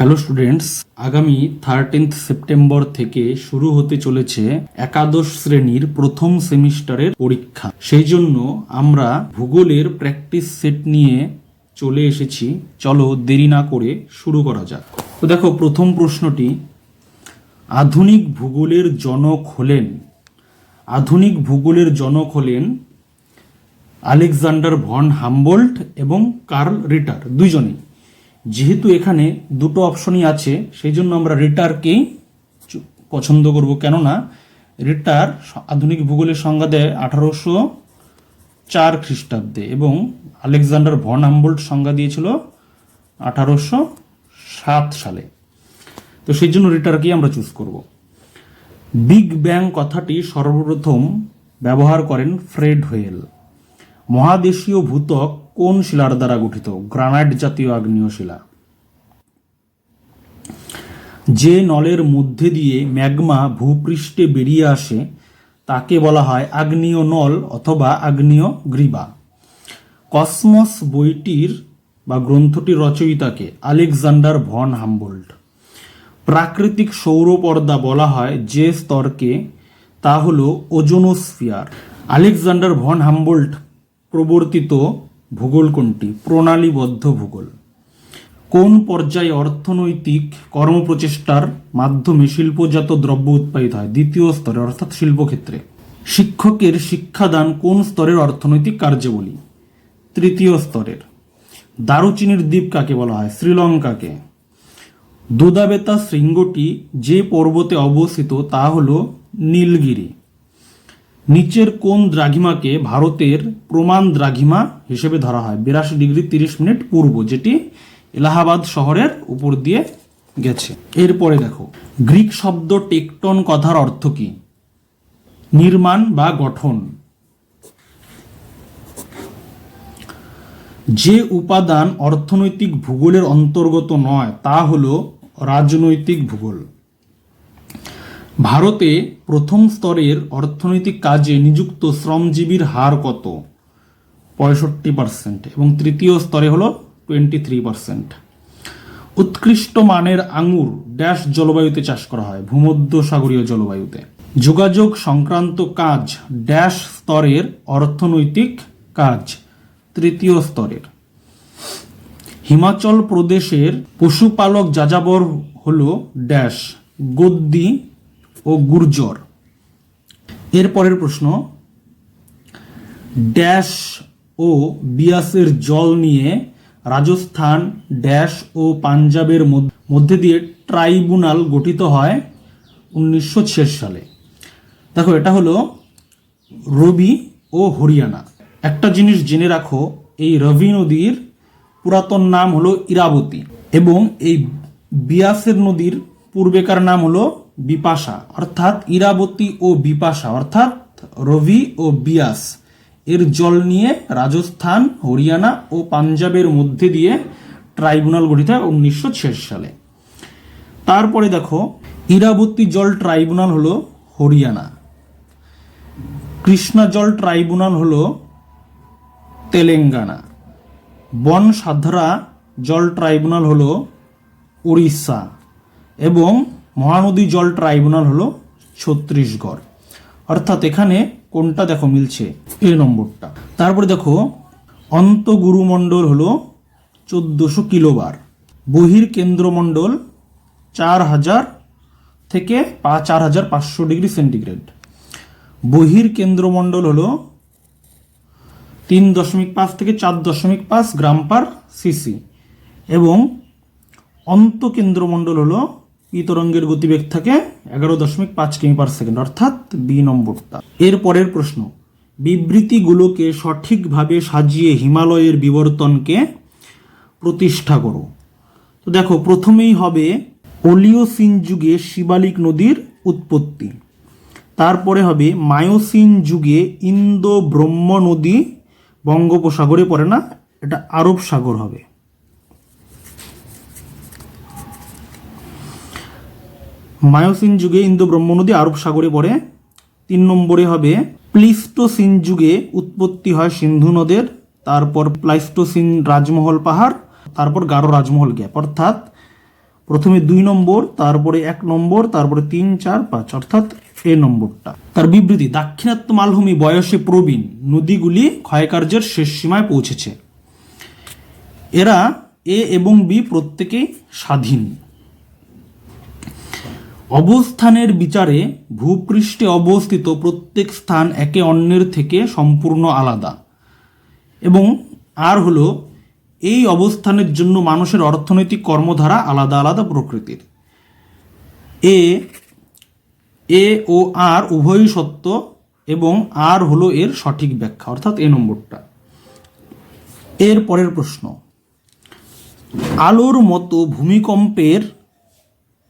Hello students আগামী thirteenth September থেকে শুরু হতে চলেছে একাদশ শ্রেণির প্রথম সেমিস্টারের পরীক্ষা। সেই জন্য আমরা ভূগোলের প্র্যাকটিস সেট নিয়ে চলে এসেছি। চলো দেরি না করে শুরু করা যাক। তো দেখো, প্রথম প্রশ্নটি, আধুনিক ভূগোলের জনক হলেন, আধুনিক ভূগোলের জনক হলেন আলেকজান্ডার ভন হামবোল্ট এবং কার্ল রিটার দুইজনেই যেহেতু এখানে দুটো অপশনই আছে, সেই জন্য আমরা রিটারকেই পছন্দ করব। কেননা রিটার আধুনিক ভূগোলের সংজ্ঞা দেয় আঠারোশো চার খ্রিস্টাব্দে এবং আলেকজান্ডার ভন হামবোল্ট সংজ্ঞা দিয়েছিল আঠারোশো সাত সালে। তো সেই জন্য রিটারকেই আমরা চুজ করব। বিগ ব্যাং কথাটি সর্বপ্রথম ব্যবহার করেন ফ্রেড হোয়েল। মহাদেশীয় ভূত্বক কোন শিলার দ্বারা গঠিত? গ্রানাইট জাতীয় আগ্নেয় শিলা। যে নলের মধ্যে দিয়ে ম্যাগমা ভূপৃষ্ঠে বেরিয়ে আসে, তাকে বলা হয় আগ্নেয় নল অথবা আগ্নেয় গ্রীবা। কসমস বইটির বা গ্রন্থটির রচয়িতাকে আলেকজান্ডার ভন হামবোল্ট। প্রাকৃতিক সৌর পর্দা বলা হয় যে স্তরকে, তা হল ওজোনোস্ফিয়ার। আলেকজান্ডার ভন হামবোল্ট প্রবর্তিত ভূগোল কোনটি? প্রণালীবদ্ধ ভূগোল। কোন পর্যায়ে অর্থনৈতিক কর্মপ্রচেষ্টার মাধ্যমে শিল্পজাত দ্রব্য উৎপাদিত হয়? দ্বিতীয় স্তরে, অর্থাৎ শিল্পক্ষেত্রে। শিক্ষকের শিক্ষাদান কোন স্তরের অর্থনৈতিক কার্যাবলী? তৃতীয় স্তরের। দারুচিনির দ্বীপ কাকে বলা হয়? শ্রীলঙ্কাকে। দুদাবেতা শৃঙ্গটি যে পর্বতে অবস্থিত তা হল নীলগিরি। নিচের কোন দ্রাঘিমাকে ভারতের প্রমাণ দ্রাঘিমা হিসেবে ধরা হয়। বিরাশি ডিগ্রি তিরিশ মিনিট পূর্ব, যেটি এলাহাবাদ শহরের উপর দিয়ে গেছে। এরপরে দেখো, গ্রিক শব্দ টেকটন কথার অর্থ কি? নির্মাণ বা গঠন। যে উপাদান অর্থনৈতিক ভূগোলের অন্তর্গত নয়, তা হল রাজনৈতিক ভূগোল। ভারতে প্রথম স্তরের অর্থনৈতিক কাজে নিযুক্ত শ্রমজীবীর হার কত? পঁয়ষট্টি পার্সেন্ট এবং তৃতীয় স্তরে হলো টোয়েন্টি থ্রি পার্সেন্ট উৎকৃষ্ট মানের আঙুর ড্যাশ জলবায়ুতে চাষ করা হয় ভূমধ্য সাগরীয় জলবায়ুতে। যোগাযোগ সংক্রান্ত কাজ ড্যাশ স্তরের অর্থনৈতিক কাজ, তৃতীয় স্তরের। হিমাচল প্রদেশের পশুপালক যাযাবর হল ড্যাশ গদ্দি ও গুর্জর। এর পরের প্রশ্ন, ড্যাশ ও বিয়াসের জল নিয়ে রাজস্থান ড্যাশ ও পাঞ্জাবের মধ্যে দিয়ে ট্রাইব্যুনাল গঠিত হয় উনিশশো সালে। দেখো, এটা হলো রবি ও হরিয়ানা। একটা জিনিস জেনে রাখো, এই রবি নদীর পুরাতন নাম হলো ইরাবতী এবং এই বিয়াসের নদীর পূর্বেকার নাম হলো বিপাশা, অর্থাৎ ইরাবতী ও বিপাশা, অর্থাৎ রবি ও বিয়াস। এর জল নিয়ে রাজস্থান, হরিয়ানা ও পাঞ্জাবের মধ্যে দিয়ে ট্রাইব্যুনাল গঠিত হয় উনিশশো সালে। তারপরে দেখো, ইরাবতী জল ট্রাইব্যুনাল হলো হরিয়ানা। কৃষ্ণা জল ট্রাইব্যুনাল হলো তেলেঙ্গানা। বন সাধরা জল ট্রাইব্যুনাল হলো উড়িষ্যা। এবং মহানদী জল ট্রাইব্যুনাল হলো ছত্তিশগড় অর্থাৎ এখানে কোনটা দেখো মিলছে? এই নম্বরটা। তারপরে দেখো, অন্তগুরুমণ্ডল হলো চোদ্দোশো কিলোবার। বহির কেন্দ্রমণ্ডল চার হাজার থেকে পা চার হাজার পাঁচশো ডিগ্রি সেন্টিগ্রেড। বহির কেন্দ্রমণ্ডল হলো তিন দশমিক পাঁচ থেকে চার দশমিক পাঁচ গ্রাম পার সিসি। এবং অন্ত কেন্দ্রমণ্ডল হলো ই তরঙ্গের গতিবেগ থাকে এগারো দশমিক পাঁচ কিমি পার সেকেন্ড, অর্থাৎ বি নম্বরটা। এর পরের প্রশ্ন, বিবৃতিগুলোকে সঠিকভাবে সাজিয়ে হিমালয়ের বিবর্তনকে প্রতিষ্ঠা করো। তো দেখো, প্রথমেই হবে ওলিওসিন যুগে শিবালিক নদীর উৎপত্তি। তারপরে হবে মায়োসিন যুগে ইন্দো ব্রহ্ম নদী বঙ্গোপসাগরে পড়ে না, এটা আরব সাগর হবে। মায়োসিন যুগে ইন্দো ব্রহ্ম নদী আরব সাগরে পড়ে। তিন নম্বরে হবে প্লিস্টোসিন যুগে উৎপত্তি হয় সিন্ধু নদের, তারপর প্লাইস্টোসিন রাজমহল পাহাড়, তারপর গারো রাজমহল গ্যাপ। অর্থাৎ প্রথমে দুই নম্বর, তারপরে এক নম্বর, তারপরে তিন, চার, পাঁচ, অর্থাৎ এ নম্বরটা। তার বিবৃতি, দাক্ষিণাত্য মালভূমি বয়সে প্রবীণ, নদীগুলি ক্ষয়কার্যের শেষ সীমায় পৌঁছেছে। এরা এ এবং বি প্রত্যেকেই স্বাধীন। অবস্থানের বিচারে ভূপৃষ্ঠে অবস্থিত প্রত্যেক স্থান একে অন্যের থেকে সম্পূর্ণ আলাদা। এবং আর হলো, এই অবস্থানের জন্য মানুষের অর্থনৈতিক কর্মধারা আলাদা আলাদা প্রকৃতির। এ এ ও আর উভয়ই সত্য এবং আর হলো এর সঠিক ব্যাখ্যা, অর্থাৎ এ নম্বরটা। এর পরের প্রশ্ন, আলোর মতো ভূমিকম্পের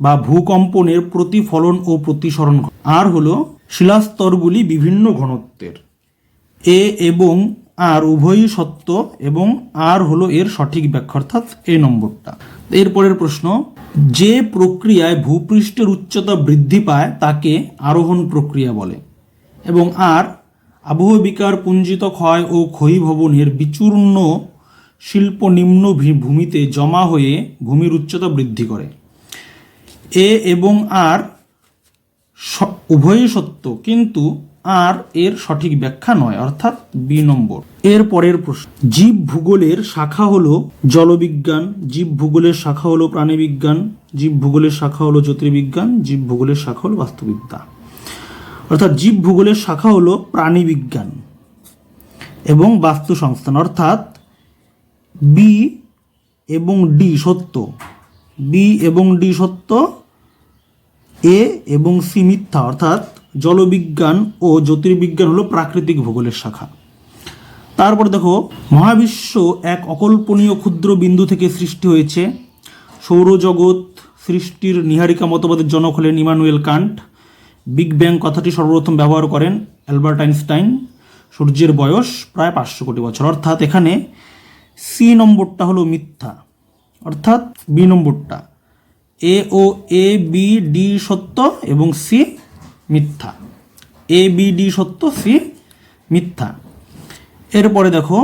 বা ভূকম্পনের প্রতিফলন ও প্রতিসরণ আর হলো শিলাস্তরগুলি বিভিন্ন ঘনত্বের। এ এবং আর উভয়ই সত্য এবং আর হলো এর সঠিক ব্যাখ্যা, অর্থাৎ এ নম্বরটা। এরপরের প্রশ্ন, যে প্রক্রিয়ায় ভূপৃষ্ঠের উচ্চতা বৃদ্ধি পায় তাকে আরোহণ প্রক্রিয়া বলে এবং আর আবহবিকার পুঞ্জিত ক্ষয় ও ক্ষয়ীভবনের বিচূর্ণ শিল্প নিম্ন ভূমিতে জমা হয়ে ভূমির উচ্চতা বৃদ্ধি করে। এ এবং আর উভয়ই সত্য, কিন্তু আর এর সঠিক ব্যাখ্যা নয়, অর্থাৎ বি নম্বর। এর পরের প্রশ্ন, জীব ভূগোলের শাখা হলো জলবিজ্ঞান, জীব ভূগোলের শাখা হলো প্রাণীবিজ্ঞান, জীব ভূগোলের শাখা হলো জ্যোতির্বিজ্ঞান, জীব ভূগোলের শাখা হলো বাস্তুবিদ্যা। অর্থাৎ জীব ভূগোলের শাখা হলো প্রাণীবিজ্ঞান এবং বাস্তু সংস্থান অর্থাৎ বি এবং ডি সত্য। বি এবং ডি সত্য এ এবং সি মিথ্যা, অর্থাৎ জলবিজ্ঞান ও জ্যোতির্বিজ্ঞান হলো প্রাকৃতিক ভূগোলের শাখা। তারপর দেখো, মহাবিশ্ব এক অকল্পনীয় ক্ষুদ্র বিন্দু থেকে সৃষ্টি হয়েছে। সৌরজগৎ সৃষ্টির নিহারিকা মতবাদের জনক হলেন ইমানুয়েল কান্ট। বিগ ব্যাং কথাটি সর্বপ্রথম ব্যবহার করেন অ্যালবার্ট আইনস্টাইন। সূর্যের বয়স প্রায় পাঁচশো কোটি বছর। অর্থাৎ এখানে সি নম্বরটা হলো মিথ্যা, অর্থাৎ বি নম্বরটা। এ ও এ বি ডি সত্য এবং সি মিথ্যা। এ বি ডি সত্য, সি মিথ্যা। এরপরে দেখো,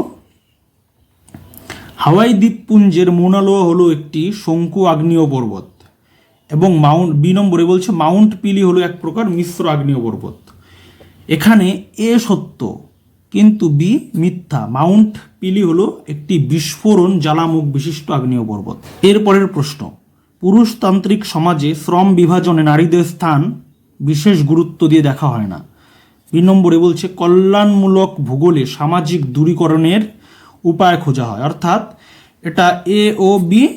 হাওয়াই দ্বীপপুঞ্জের মোনালোয়া হলো একটি শঙ্কু আগ্নেয় পর্বত এবং মাউন্ট, বি নম্বরে বলছে মাউন্ট পিলি হলো এক প্রকার মিশ্র আগ্নেয় পর্বত। এখানে এ সত্য, কিন্তু বি মিথ্যা। মাউন্ট পিলি হলো একটি বিস্ফোরণ জ্বালামুখ বিশিষ্ট আগ্নেয় পর্বত। এরপরের প্রশ্ন পুরুষতান্ত্রিক সমাজে শ্রম বিভাজনে নারীদের স্থান বিশেষ গুরুত্ব দিয়ে দেখা হয় না। দুই নম্বরে বলছে, কল্যাণমূলক ভূগোলে সামাজিক দূরীকরণের উপায় খোঁজা হয়। অর্থাৎ এটা এ ও বি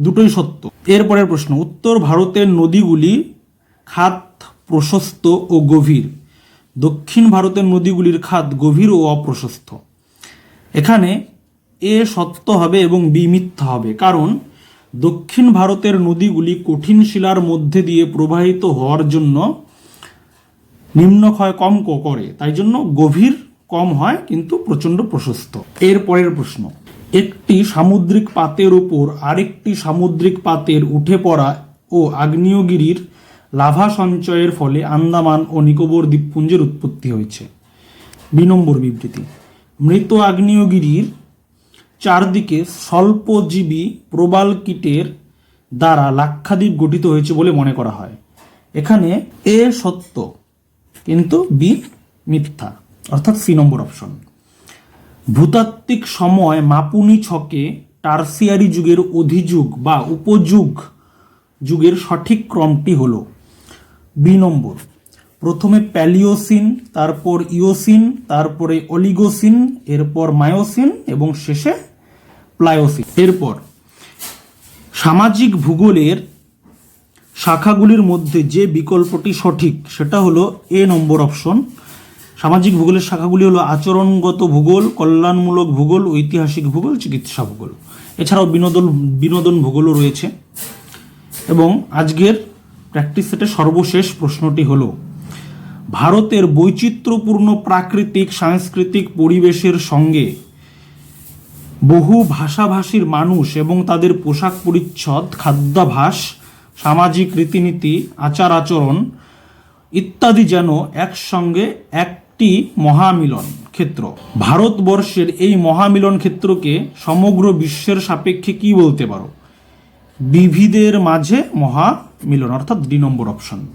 দুটোই সত্য। এরপরের প্রশ্ন, উত্তর ভারতের নদীগুলি খাত প্রশস্ত ও গভীর। দক্ষিণ ভারতের নদীগুলির খাত গভীর ও অপ্রশস্ত। এখানে এ সত্য হবে এবং বি মিথ্যা হবে। কারণ দক্ষিণ ভারতের নদীগুলি কঠিন শিলার মধ্যে দিয়ে প্রবাহিত হওয়ার জন্য নিম্নক্ষয় কম করে। তাই জন্য গভীর কম হয়, কিন্তু প্রচণ্ড প্রশস্ত। এর পরের প্রশ্ন। একটি সামুদ্রিক পাতের উপর আরেকটি সামুদ্রিক পাতের উঠে পড়া ও আগ্নেয়গিরির লাভা সঞ্চয়ের ফলে আন্দামান ও নিকোবর দ্বীপপুঞ্জের উৎপত্তি হয়েছে। দুই নম্বর বিবৃতি। মৃত আগ্নেয়গিরির চারদিকে স্বল্পজীবী প্রবাল কীটের দ্বারা লাক্ষাদ্বীপ গঠিত হয়েছে বলে মনে করা হয়। এখানে এ সত্য, কিন্তু বি মিথ্যা, অর্থাৎ সি নম্বর অপশন। ভূতাত্ত্বিক সময় মাপুনি ছকে টার্সিয়ারি যুগের অধিযুগ বা উপযুগ যুগের সঠিক ক্রমটি হলো বি নম্বর। প্রথমে প্যালিওসিন, তারপর ইওসিন, তারপরে অলিগোসিন, এরপর মায়োসিন এবং শেষে প্লায়োসিন এরপর, সামাজিক ভূগোলের শাখাগুলির মধ্যে যে বিকল্পটি সঠিক, সেটা হলো এ নম্বর অপশন। সামাজিক ভূগোলের শাখাগুলি হলো আচরণগত ভূগোল, কল্যাণমূলক ভূগোল, ঐতিহাসিক ভূগোল, চিকিৎসা ভূগোল। এছাড়াও বিনোদন বিনোদন ভূগোলও রয়েছে। এবং আজকের প্র্যাকটিস সেটের সর্বশেষ প্রশ্নটি হলো ভারতের বৈচিত্র্যপূর্ণ প্রাকৃতিক, সাংস্কৃতিক পরিবেশের সঙ্গে বহু ভাষাভাষীর মানুষ এবং তাদের পোশাক পরিচ্ছদ, খাদ্যাভাস, সামাজিক রীতিনীতি, আচার আচরণ ইত্যাদি যেন একসঙ্গে একটি মহামিলন ক্ষেত্র। ভারতবর্ষের এই মহামিলন ক্ষেত্রকে সমগ্র বিশ্বের সাপেক্ষে কি বলতে পারো? বিবিধের মাঝে মহামিলন, অর্থাৎ ডি নম্বর অপশন।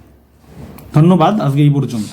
ধন্যবাদ আজকে এই পর্যন্ত।